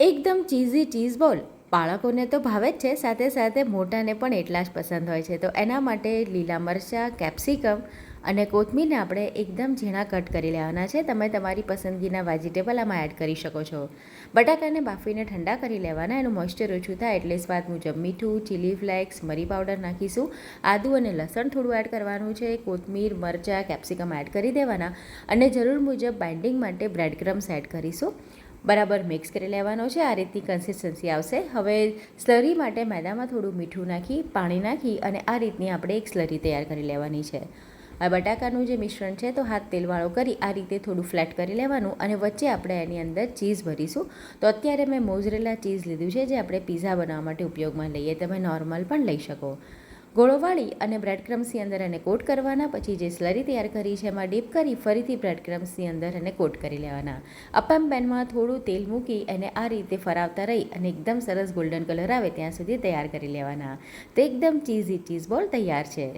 એકદમ cheesy cheese બોલ બાળકોને તો ભાવે જ છે, સાથે સાથે મોટાને પણ એટલા જ પસંદ હોય છે. તો એના માટે લીલા મરચાં કેપ્સિકમ અને કોથમીરને આપણે એકદમ ઝીણા કટ કરી લેવાના છે. તમે તમારી પસંદગીના વેજીટેબલ આમાં એડ કરી શકો છો. બટાકાને બાફીને ઠંડા કરી લેવાના. એનું મોઇસ્ચર ઓછું થાય એટલે સ્વાદ મુજબ મીઠું ચીલી ફ્લેક્સ મરી પાવડર નાખીશું. આદુ અને લસણ થોડું એડ કરવાનું છે. કોથમીર, મરચાં કેપ્સિકમ એડ કરી દેવાના. અને જરૂર મુજબ બાઇન્ડિંગ માટે બ્રેડ ક્રમ્સ એડ કરીશું. બરાબર મિક્સ કરી લેવાનો છે. આ રીતની કન્સિસ્ટન્સી આવશે. હવે સ્લરી માટે મેદામાં થોડું મીઠું નાખી, પાણી નાખી અને આ રીતની આપણે એક સ્લરી તૈયાર કરી લેવાની છે. આ બટાકાનું જે મિશ્રણ છે તો હાથ તેલવાળો કરી આ રીતે થોડું ફ્લેટ કરી લેવાનું અને વચ્ચે આપણે એની અંદર ચીઝ ભરીશું. તો અત્યારે મેં મોઝરેલા ચીઝ લીધું છે, જે આપણે પીઝા બનાવવા માટે ઉપયોગમાં લઈએ, તમે નોર્મલ પણ લઈ શકો. ગોળો વાળી અને બ્રેડ ક્રમ્સની અંદર એને કોટ કરવાના, પછી જે સ્લરી તૈયાર કરી છે એમાં ડીપ કરી, ફરીથી બ્રેડ ક્રમ્સની અંદર એને કોટ કરી લેવાના. અપમ પેનમાં થોડું તેલ મૂકી અને આ રીતે ફરાવતા રહી અને એકદમ સરસ ગોલ્ડન કલર આવે ત્યાં સુધી તૈયાર કરી લેવાના. તો એકદમ ચીઝી ચીઝ બોલ તૈયાર છે.